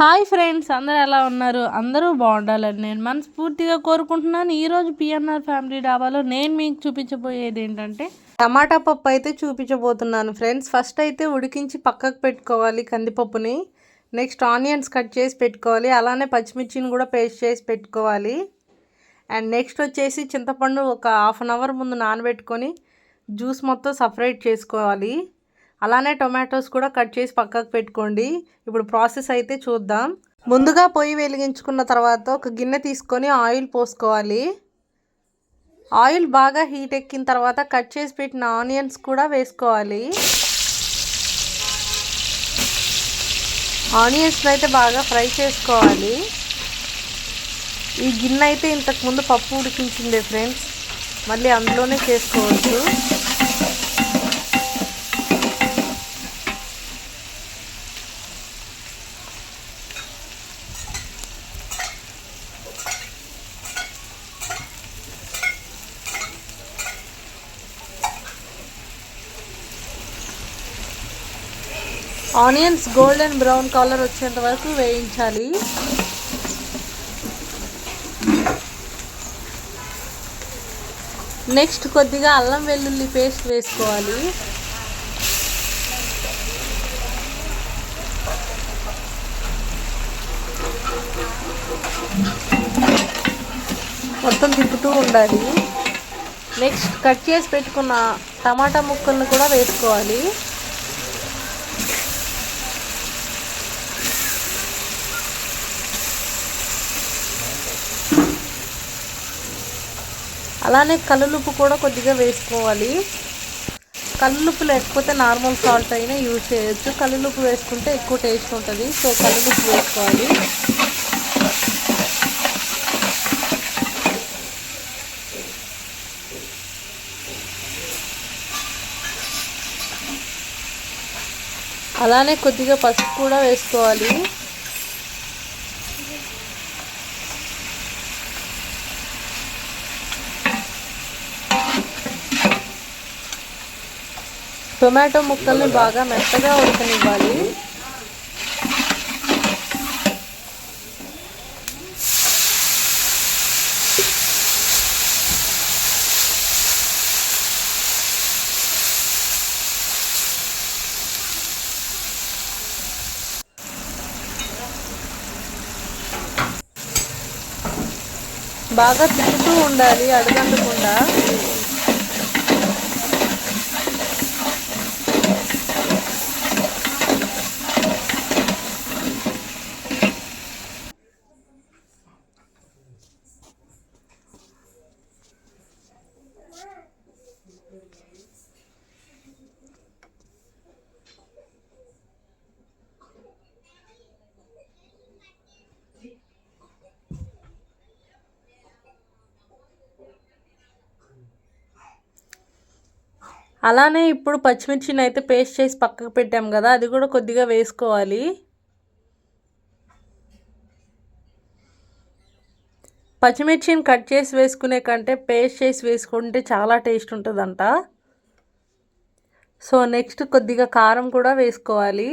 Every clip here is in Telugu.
హాయ్ ఫ్రెండ్స్ అందరూ ఎలా ఉన్నారు? అందరూ బాగుండాలని నేను మనస్ఫూర్తిగా కోరుకుంటున్నాను. ఈరోజు పిఎన్ఆర్ ఫ్యామిలీ డాబాలో నేను మీకు చూపించబోయేది ఏంటంటే టమాటా పప్పు అయితే చూపించబోతున్నాను ఫ్రెండ్స్. ఫస్ట్ అయితే ఉడికించి పక్కకు పెట్టుకోవాలి కందిపప్పుని. నెక్స్ట్ ఆనియన్స్ కట్ చేసి పెట్టుకోవాలి. అలానే పచ్చిమిర్చిని కూడా పేస్ట్ చేసి పెట్టుకోవాలి. అండ్ నెక్స్ట్ వచ్చేసి చింతపండు ఒక హాఫ్ అన్ అవర్ ముందు నానబెట్టుకొని జ్యూస్ మొత్తం సపరేట్ చేసుకోవాలి. అలానే టొమాటోస్ కూడా కట్ చేసి పక్కకు పెట్టుకోండి. ఇప్పుడు ప్రాసెస్ అయితే చూద్దాం. ముందుగా పొయ్యి వెలిగించుకున్న తర్వాత ఒక గిన్నె తీసుకొని ఆయిల్ పోసుకోవాలి. ఆయిల్ బాగా హీట్ ఎక్కిన తర్వాత కట్ చేసి పెట్టిన ఆనియన్స్ కూడా వేసుకోవాలి. ఆనియన్స్ని అయితే బాగా ఫ్రై చేసుకోవాలి. ఈ గిన్నె అయితే ఇంతకుముందు పప్పు ఉడికించిందే ఫ్రెండ్స్. మళ్ళీ అందులోనే చేసుకోవచ్చు. ఆనియన్స్ గోల్డెన్ బ్రౌన్ కలర్ వచ్చేంత వరకు వేయించాలి. నెక్స్ట్ కొద్దిగా అల్లం వెల్లుల్లి పేస్ట్ వేసుకోవాలి. మొత్తం తిప్పుతూ ఉండాలి. నెక్స్ట్ కట్ చేసి పెట్టుకున్న టమాటా ముక్కలను కూడా వేసుకోవాలి. అలానే కల్లులుప్పు కూడా కొద్దిగా వేసుకోవాలి. కల్లులుప్పు లేకపోతే నార్మల్ సాల్ట్ అయినా యూజ్ చేయొచ్చు. కల్లులుప్పు వేసుకుంటే ఎక్కువ టేస్ట్ ఉంటుంది. సో కల్లులుప్పు వేసుకోవాలి. అలానే కొద్దిగా పసుపు కూడా వేసుకోవాలి. టొమాటో ముక్కల్ని బాగా మెత్తగా ఉడకనివ్వాలి. బాగా తిప్పుతూ ఉండాలి అడగంటకుండా. అలానే ఇప్పుడు పచ్చిమిర్చిని అయితే పేస్ట్ చేసి పక్కకు పెట్టాం కదా అది కూడా కొద్దిగా వేసుకోవాలి. పచ్చిమిర్చిని కట్ చేసి వేసుకునే కంటే పేస్ట్ చేసి వేసుకుంటే చాలా టేస్ట్ ఉంటుందంట. సో నెక్స్ట్ కొద్దిగా కారం కూడా వేసుకోవాలి.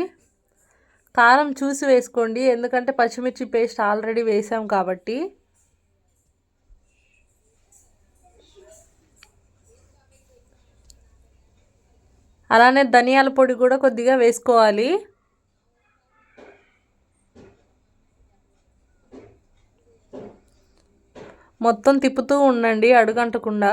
కారం చూసి వేసుకోండి ఎందుకంటే పచ్చిమిర్చి పేస్ట్ ఆల్రెడీ వేసాం కాబట్టి. అలానే ధనియాల పొడి కూడా కొద్దిగా వేసుకోవాలి. మొత్తం తిప్పుతూ ఉండండి అడుగంటకుండా.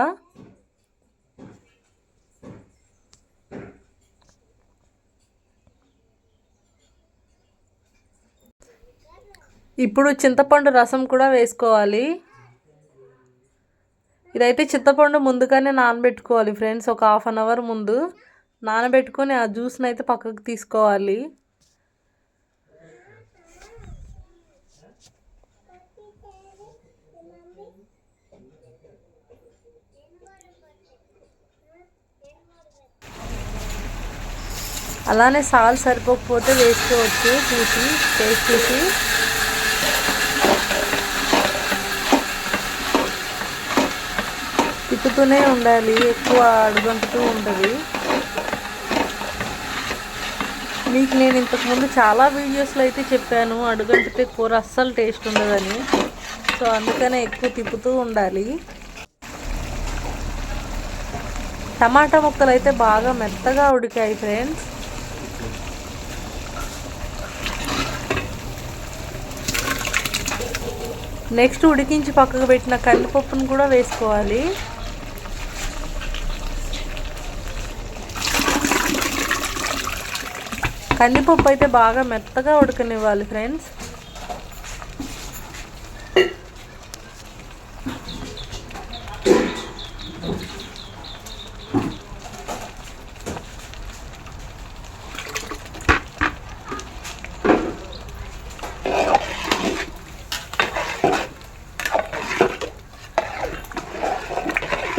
ఇప్పుడు చింతపండు రసం కూడా వేసుకోవాలి. ఇదైతే చింతపండు ముందుగానే నానబెట్టుకోవాలి ఫ్రెండ్స్ ఒక హాఫ్ అన్ అవర్ ముందు. నానబెట్టుకొని ఆ జ్యూస్ని అయితే పక్కకు తీసుకోవాలి. అలానే సాల్ సరిపోకపోతే వేసుకోవచ్చు. చూసి టేస్ట్ చూసి. తిప్పుతూనే ఉండాలి. ఎక్కువ అడుగంటుతూ ఉంటుంది మీకు నేను ఇంతకుముందు చాలా వీడియోస్లో అయితే చెప్పాను అడుగంటితే కూర అస్సలు టేస్ట్ ఉండదని. సో అందుకనే ఎక్కువ తిప్పుతూ ఉండాలి. టమాటా ముక్కలు అయితే బాగా మెత్తగా ఉడికాయి ఫ్రెండ్స్. నెక్స్ట్ ఉడికించి పక్కకు పెట్టిన కందిపప్పును కూడా వేసుకోవాలి. కందిపప్పు అయితే బాగా మెత్తగా ఉడకనివ్వాలి ఫ్రెండ్స్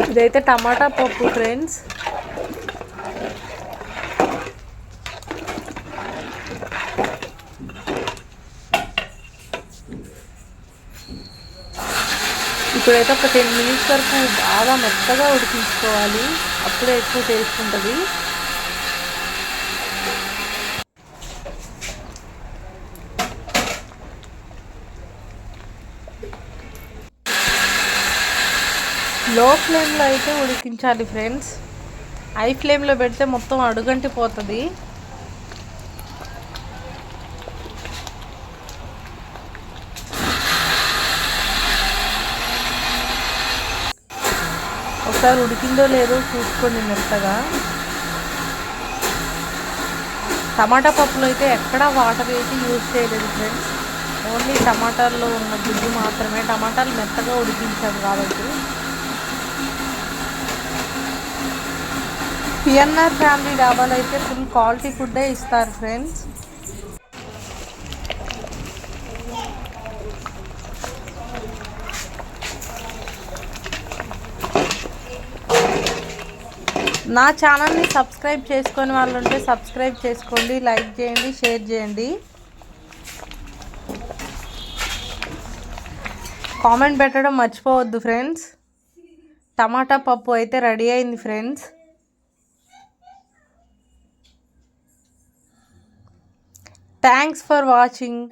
ఇదైతే టమాటా పప్పు ఫ్రెండ్స్ ఇప్పుడైతే ఒక టెన్ మినిట్స్ వరకు బాగా మెత్తగా ఉడికించుకోవాలి. అప్పుడే ఎక్కువ టేస్ట్ ఉంటుంది. లో ఫ్లేమ్లో అయితే ఉడికించాలి ఫ్రెండ్స్ హై ఫ్లేమ్లో పెడితే మొత్తం అడుగంటి పోతుంది ఒకసారి ఉడికిందో లేదో చూసుకోండి మెత్తగా. టమాటా పప్పులో అయితే ఎక్కడా వాటర్ వేసి యూజ్ చేయలేదు ఫ్రెండ్స్. ఓన్లీ టమాటాల్లో ఉన్న గుడ్డు మాత్రమే. టమాటాలు మెత్తగా ఉడికించాం కాబట్టి. పిఎన్ఆర్ ఫ్యామిలీ డాబాలో అయితే ఫుల్ క్వాలిటీ ఫుడ్డే ఇస్తారు ఫ్రెండ్స్. నా ఛానల్ని సబ్స్క్రైబ్ చేసుకొని వాళ్ళు ఉంటే సబ్స్క్రైబ్ చేసుకోండి లైక్ చేయండి షేర్ చేయండి. కామెంట్ పెట్టడం మర్చిపోవద్దు ఫ్రెండ్స్. టమాటా పప్పు అయితే రెడీ అయింది ఫ్రెండ్స్. Thanks for watching